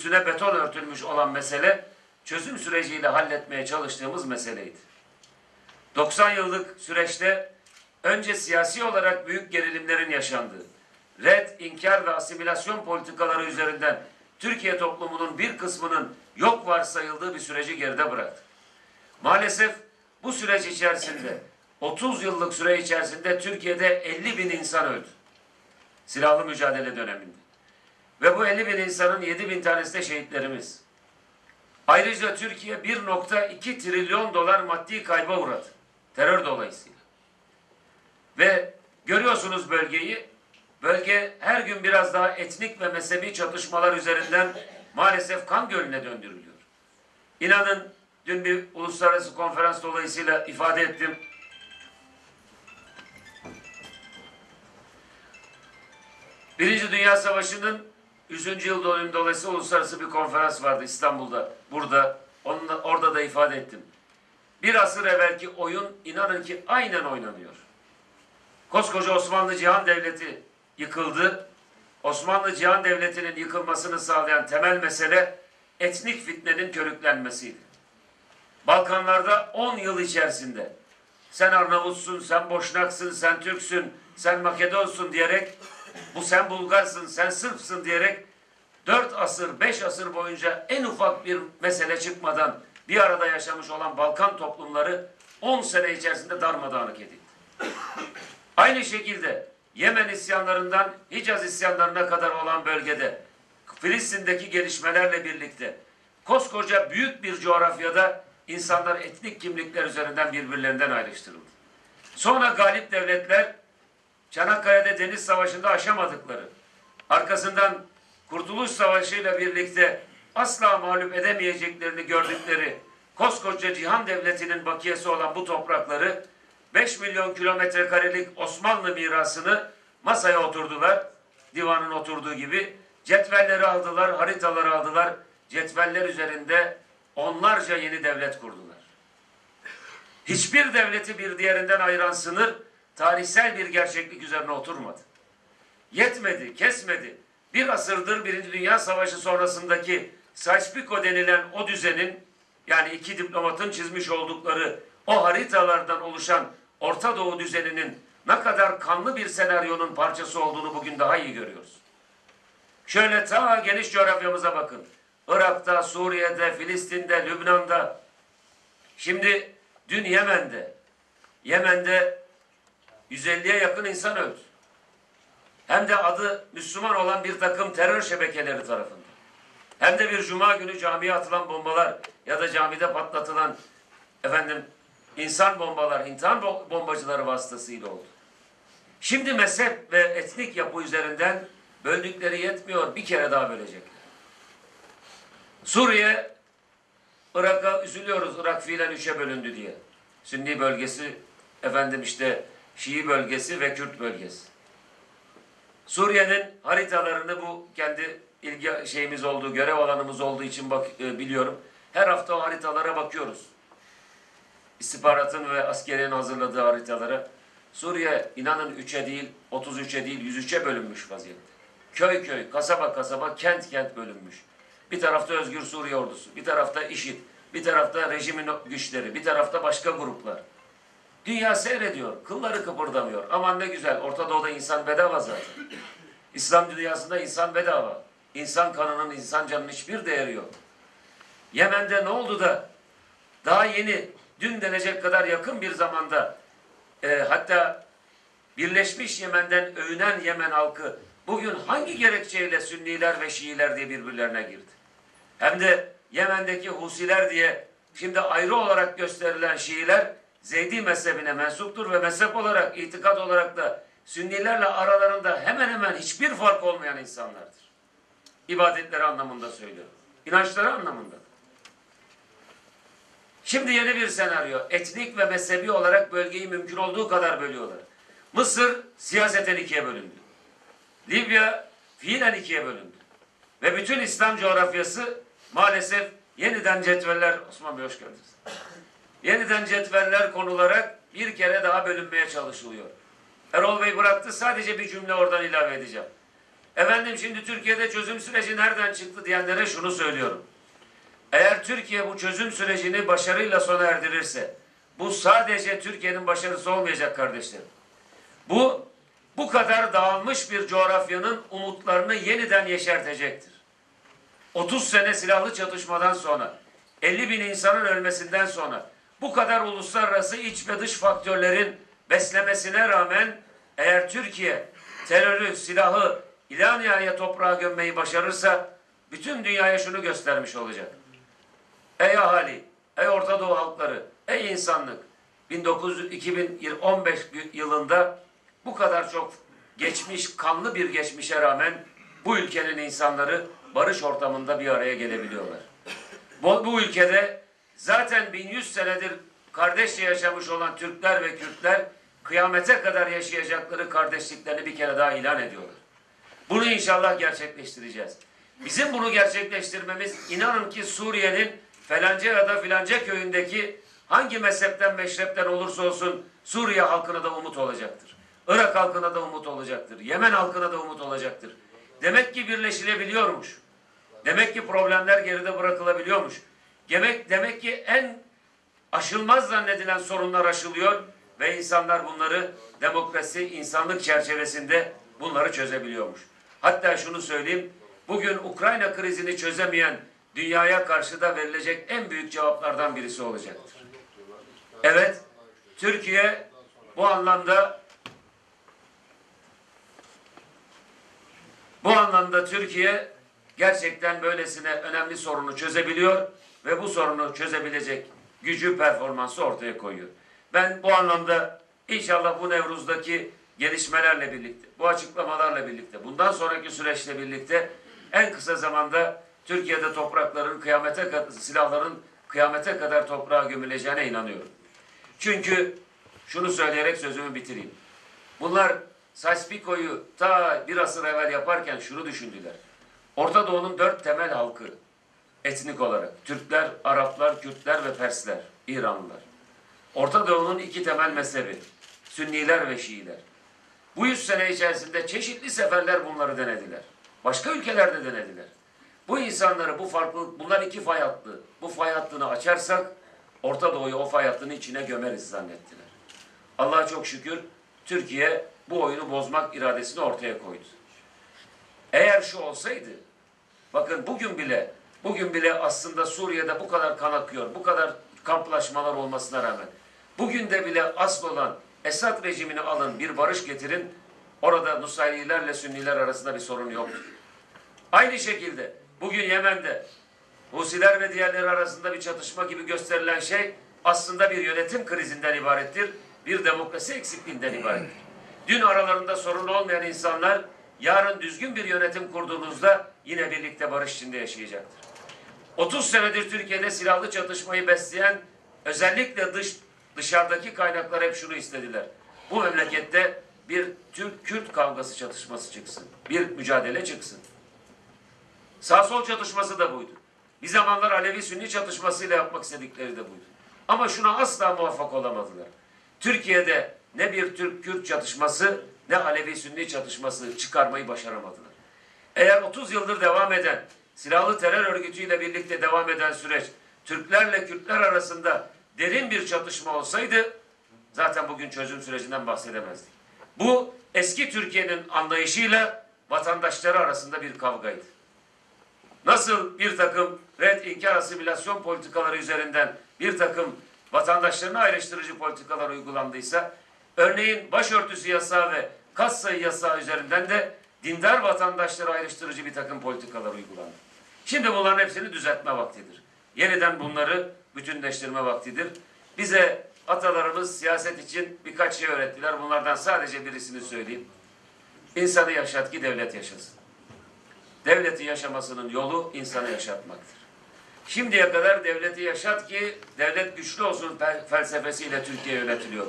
üstüne beton örtülmüş olan mesele çözüm süreciyle halletmeye çalıştığımız meseleydi. 90 yıllık süreçte önce siyasi olarak büyük gerilimlerin yaşandığı, red, inkar ve asimilasyon politikaları üzerinden Türkiye toplumunun bir kısmının yok varsayıldığı bir süreci geride bıraktı. Maalesef bu süreç içerisinde 30 yıllık süre içerisinde Türkiye'de 50 bin insan öldü. Silahlı mücadele döneminde. Ve bu 50 bin insanın 7 bin tanesi de şehitlerimiz. Ayrıca Türkiye 1.2 trilyon dolar maddi kayba uğradı. Terör dolayısıyla. Ve görüyorsunuz bölgeyi. Bölge her gün biraz daha etnik ve mezhebi çatışmalar üzerinden maalesef kan gölüne döndürülüyor. İnanın dün bir uluslararası konferans dolayısıyla ifade ettim. Birinci Dünya Savaşı'nın 100. yıl dönümü dolayısıyla uluslararası bir konferans vardı İstanbul'da. Burada. Onunla, orada da ifade ettim. Bir asır evvelki oyun inanın ki aynen oynanıyor. Koskoca Osmanlı Cihan Devleti yıkıldı. Osmanlı Cihan Devleti'nin yıkılmasını sağlayan temel mesele etnik fitnenin körüklenmesiydi. Balkanlarda 10 yıl içerisinde sen Arnavutsun, sen Boşnaksın, sen Türksün, sen Makedonsun diyerek bu sen Bulgarsın, sen Sırpsın diyerek dört asır, beş asır boyunca en ufak bir mesele çıkmadan bir arada yaşamış olan Balkan toplumları 10 sene içerisinde darmadağınık edildi. Aynı şekilde Yemen isyanlarından Hicaz isyanlarına kadar olan bölgede Filistin'deki gelişmelerle birlikte koskoca büyük bir coğrafyada insanlar etnik kimlikler üzerinden birbirlerinden ayrıştırıldı. Sonra galip devletler Çanakkale'de Deniz Savaşı'nda aşamadıkları, arkasından Kurtuluş Savaşı ile birlikte asla mağlup edemeyeceklerini gördükleri koskoca cihan devletinin bakiyesi olan bu toprakları 5 milyon kilometre karelik Osmanlı mirasını masaya oturdular. Divanın oturduğu gibi cetvelleri aldılar, haritaları aldılar. Cetveller üzerinde onlarca yeni devlet kurdular. Hiçbir devleti bir diğerinden ayıran sınır tarihsel bir gerçeklik üzerine oturmadı. Yetmedi, kesmedi. Bir asırdır Birinci Dünya Savaşı sonrasındaki Sykes-Picot denilen o düzenin yani iki diplomatın çizmiş oldukları o haritalardan oluşan Orta Doğu düzeninin ne kadar kanlı bir senaryonun parçası olduğunu bugün daha iyi görüyoruz. Şöyle ta geniş coğrafyamıza bakın. Irak'ta, Suriye'de, Filistin'de, Lübnan'da. Şimdi dün Yemen'de, Yemen'de 150'ye yakın insan öldü. Hem de adı Müslüman olan bir takım terör şebekeleri tarafından. Hem de bir cuma günü camiye atılan bombalar ya da camide patlatılan efendim insan bombalar, insan bombacıları vasıtasıyla oldu. Şimdi mezhep ve etnik yapı üzerinden böldükleri yetmiyor. Bir kere daha bölecekler. Suriye, Irak'a üzülüyoruz. Irak fiilen üçe bölündü diye. Sünni bölgesi, efendim işte Şii bölgesi ve Kürt bölgesi. Suriye'nin haritalarını bu kendi ilgi şeyimiz olduğu, görev alanımız olduğu için bak, e, biliyorum. Her hafta o haritalara bakıyoruz. İstihbaratın ve askeriyenin hazırladığı haritalara. Suriye inanın 3'e değil, 33'e değil, 103'e bölünmüş vaziyette. Köy köy, kasaba kasaba, kent kent bölünmüş. Bir tarafta Özgür Suriye ordusu, bir tarafta IŞİD, bir tarafta rejimin güçleri, bir tarafta başka gruplar. Dünya seyrediyor, kılları kıpırdamıyor. Aman ne güzel, Orta Doğu'da insan bedava zaten. İslam dünyasında insan bedava. İnsan kanının, insan canının hiçbir değeri yok. Yemen'de ne oldu da daha yeni, dün denecek kadar yakın bir zamanda e, hatta Birleşmiş Yemen'den övünen Yemen halkı bugün hangi gerekçeyle Sünniler ve Şiiler diye birbirlerine girdi? Hem de Yemen'deki Husiler diye şimdi ayrı olarak gösterilen Şiiler Zeydi mezhebine mensuptur ve mezhep olarak, itikat olarak da Sünnilerle aralarında hemen hemen hiçbir fark olmayan insanlardır. İbadetleri anlamında söylüyorum. İnançları anlamında. Şimdi yeni bir senaryo. Etnik ve mezhebi olarak bölgeyi mümkün olduğu kadar bölüyorlar. Mısır siyaseten ikiye bölündü. Libya fiilen ikiye bölündü. Ve bütün İslam coğrafyası maalesef yeniden cetveller... Osman Bey hoş geldiniz. Yeniden cetveller konularak bir kere daha bölünmeye çalışılıyor. Erol Bey bıraktı sadece bir cümle oradan ilave edeceğim. Efendim şimdi Türkiye'de çözüm süreci nereden çıktı diyenlere şunu söylüyorum. Eğer Türkiye bu çözüm sürecini başarıyla sona erdirirse bu sadece Türkiye'nin başarısı olmayacak kardeşlerim. Bu bu kadar dağılmış bir coğrafyanın umutlarını yeniden yeşertecektir. 30 sene silahlı çatışmadan sonra 50 bin insanın ölmesinden sonra bu kadar uluslararası iç ve dış faktörlerin beslemesine rağmen eğer Türkiye terörü, silahı ila nihaya toprağa gömmeyi başarırsa bütün dünyaya şunu göstermiş olacak. Ey ahali, ey Orta Doğu halkları, ey insanlık 1900, 2015 yılında bu kadar çok geçmiş, kanlı bir geçmişe rağmen bu ülkenin insanları barış ortamında bir araya gelebiliyorlar. Bu, bu ülkede zaten 1100 senedir kardeşçe yaşamış olan Türkler ve Kürtler kıyamete kadar yaşayacakları kardeşliklerini bir kere daha ilan ediyorlar. Bunu inşallah gerçekleştireceğiz. Bizim bunu gerçekleştirmemiz inanın ki Suriye'nin falanca ya da filanca köyündeki hangi mezhepten meşrepten olursa olsun Suriye halkına da umut olacaktır. Irak halkına da umut olacaktır. Yemen halkına da umut olacaktır. Demek ki birleşilebiliyormuş. Demek ki problemler geride bırakılabiliyormuş. Demek, demek ki en aşılmaz zannedilen sorunlar aşılıyor ve insanlar bunları demokrasi, insanlık çerçevesinde bunları çözebiliyormuş. Hatta şunu söyleyeyim, bugün Ukrayna krizini çözemeyen dünyaya karşı da verilecek en büyük cevaplardan birisi olacaktır. Evet, Türkiye bu anlamda bu anlamda Türkiye gerçekten böylesine önemli sorunu çözebiliyor ve bu sorunu çözebilecek gücü, performansı ortaya koyuyor. Ben bu anlamda inşallah bu Nevruz'daki gelişmelerle birlikte, bu açıklamalarla birlikte, bundan sonraki süreçle birlikte en kısa zamanda Türkiye'de toprakların kıyamete kadar, silahların kıyamete kadar toprağa gömüleceğine inanıyorum. Çünkü şunu söyleyerek sözümü bitireyim. Bunlar Saspiko'yu ta bir asır evvel yaparken şunu düşündüler. Orta Doğu'nun dört temel halkı etnik olarak Türkler, Araplar, Kürtler ve Persler, İranlılar. Orta Doğu'nun iki temel mezhebi Sünniler ve Şiiler. Bu yüz sene içerisinde çeşitli seferler bunları denediler. Başka ülkelerde denediler. Bu insanları bu farklı, bunlar iki fay hattı. Bu fay hattını açarsak Orta Doğu'yu o fay hattının içine gömeriz zannettiler. Allah'a çok şükür Türkiye bu oyunu bozmak iradesini ortaya koydu. Eğer şu olsaydı, bakın bugün bile, bugün bile aslında Suriye'de bu kadar kan akıyor, bu kadar kamplaşmalar olmasına rağmen, bugün de bile asıl olan Esad rejimini alın, bir barış getirin, orada Nusayrilerle Sünniler arasında bir sorun yoktur. Aynı şekilde bugün Yemen'de Husiler ve diğerleri arasında bir çatışma gibi gösterilen şey aslında bir yönetim krizinden ibarettir, bir demokrasi eksikliğinden ibarettir. Dün aralarında sorun olmayan insanlar yarın düzgün bir yönetim kurduğunuzda yine birlikte barış içinde yaşayacaktır. 30 senedir Türkiye'de silahlı çatışmayı besleyen özellikle dış dışarıdaki kaynaklar hep şunu istediler. Bu memlekette bir Türk-Kürt kavgası çatışması çıksın. Bir mücadele çıksın. Sağ sol çatışması da buydu. Bir zamanlar Alevi-Sünni çatışmasıyla yapmak istedikleri de buydu. Ama şuna asla muvaffak olamadılar. Türkiye'de ne bir Türk-Kürt çatışması ne Alevi-Sünni çatışması çıkarmayı başaramadılar. Eğer 30 yıldır devam eden, silahlı terör örgütüyle birlikte devam eden süreç, Türklerle Kürtler arasında derin bir çatışma olsaydı, zaten bugün çözüm sürecinden bahsedemezdik. Bu eski Türkiye'nin anlayışıyla vatandaşları arasında bir kavgaydı. Nasıl bir takım red, inkar, asimilasyon politikaları üzerinden bir takım vatandaşlarına ayrıştırıcı politikalar uygulandıysa, örneğin başörtüsü yasağı ve kas sayı yasağı üzerinden de dindar vatandaşlara ayrıştırıcı bir takım politikalar uygulandı. Şimdi bunların hepsini düzeltme vaktidir. Yeniden bunları bütünleştirme vaktidir. Bize atalarımız siyaset için birkaç şey öğrettiler. Bunlardan sadece birisini söyleyeyim. İnsanı yaşat ki devlet yaşasın. Devleti yaşamasının yolu insanı yaşatmaktır. Şimdiye kadar devleti yaşat ki devlet güçlü olsun felsefesiyle Türkiye yönetiliyor.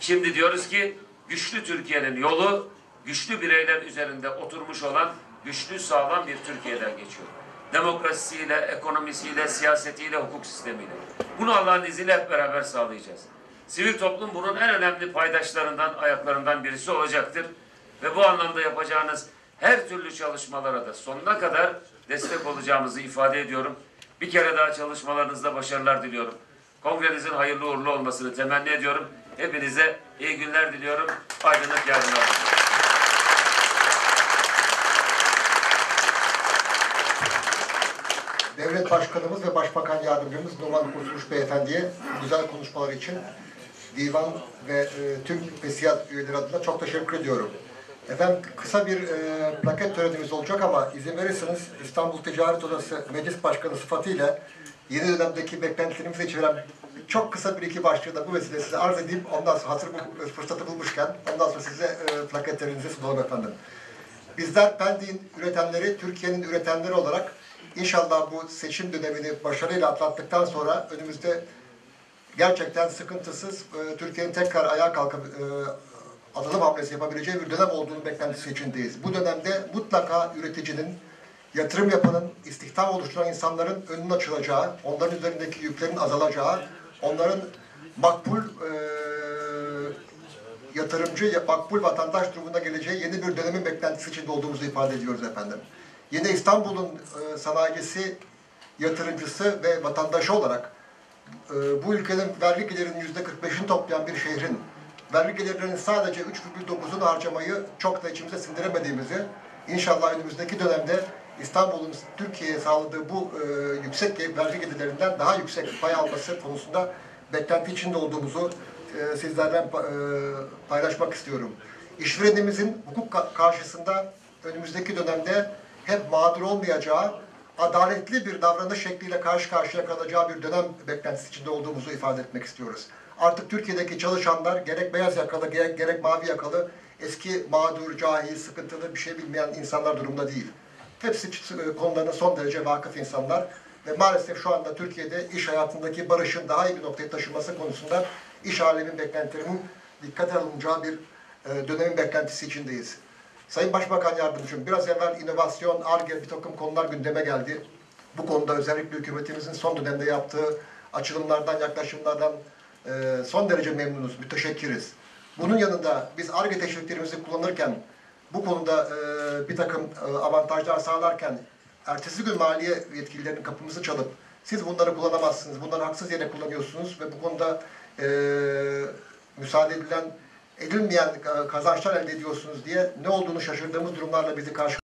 Şimdi diyoruz ki güçlü Türkiye'nin yolu güçlü bireyler üzerinde oturmuş olan güçlü sağlam bir Türkiye'den geçiyor. Demokrasisiyle, ekonomisiyle, siyasetiyle, hukuk sistemiyle. Bunu Allah'ın izniyle hep beraber sağlayacağız. Sivil toplum bunun en önemli paydaşlarından, ayaklarından birisi olacaktır. Ve bu anlamda yapacağınız her türlü çalışmalara da sonuna kadar destek olacağımızı ifade ediyorum. Bir kere daha çalışmalarınızda başarılar diliyorum. Kongrenizin hayırlı uğurlu olmasını temenni ediyorum. Hepinize iyi günler diliyorum. Aydınlık yarınlar Devlet Başkanımız ve Başbakan Yardımcımız Numan Kurtuluş Beyefendi'ye güzel konuşmalar için divan ve e, tüm fesiyat üyeleri adına çok teşekkür ediyorum. Efendim kısa bir e, plaket törenimiz olacak ama izin verirseniz İstanbul Ticaret Odası Meclis Başkanı sıfatıyla yeni dönemdeki beklentilerimizi içeren çok kısa bir iki başlığı da bu vesileyle size arz edeyim. Ondan sonra hatır bu fırsatı bulmuşken ondan sonra size e, plaketlerinizi sunalım efendim. Bizler Pendik'in üretenleri, Türkiye'nin üretenleri olarak inşallah bu seçim dönemini başarıyla atlattıktan sonra önümüzde gerçekten sıkıntısız e, Türkiye'nin tekrar ayağa kalkıp e, atılım hamlesi yapabileceği bir dönem olduğunu beklentisi içindeyiz. Bu dönemde mutlaka üreticinin, yatırım yapanın, istihdam oluşturan insanların önünün açılacağı, onların üzerindeki yüklerin azalacağı, onların makbul e, yatırımcı, makbul vatandaş durumuna geleceği yeni bir dönemin beklentisi içinde olduğumuzu ifade ediyoruz efendim. Yine İstanbul'un e, sanayicisi, yatırımcısı ve vatandaşı olarak e, bu ülkenin vergi gelirinin yüzde 45'ini toplayan bir şehrin vergi gelirlerinin sadece 3,9'unu harcamayı çok da içimize sindiremediğimizi inşallah önümüzdeki dönemde İstanbul'un Türkiye'ye sağladığı bu e, yüksek vergi gelirlerinden daha yüksek pay alması konusunda beklenti içinde olduğumuzu e, sizlerle e, paylaşmak istiyorum. İşverenimizin hukuk ka- karşısında önümüzdeki dönemde hep mağdur olmayacağı, adaletli bir davranış şekliyle karşı karşıya kalacağı bir dönem beklentisi içinde olduğumuzu ifade etmek istiyoruz. Artık Türkiye'deki çalışanlar gerek beyaz yakalı gerek, gerek mavi yakalı eski mağdur, cahil, sıkıntılı bir şey bilmeyen insanlar durumda değil. Hepsi konularına son derece vakıf insanlar ve maalesef şu anda Türkiye'de iş hayatındaki barışın daha iyi bir noktaya taşınması konusunda iş alemin beklentilerinin dikkate alınacağı bir e, dönemin beklentisi içindeyiz. Sayın Başbakan Yardımcım, biraz evvel inovasyon, ARGE bir takım konular gündeme geldi. Bu konuda özellikle hükümetimizin son dönemde yaptığı açılımlardan, yaklaşımlardan e, son derece memnunuz, müteşekkiriz. Bunun yanında biz ARGE teşviklerimizi kullanırken, bu konuda e, bir takım e, avantajlar sağlarken, ertesi gün maliye yetkililerinin kapımızı çalıp, siz bunları kullanamazsınız, bunları haksız yere kullanıyorsunuz ve bu konuda e, müsaade edilen edilmeyen e, kazançlar elde ediyorsunuz diye ne olduğunu şaşırdığımız durumlarla bizi karşı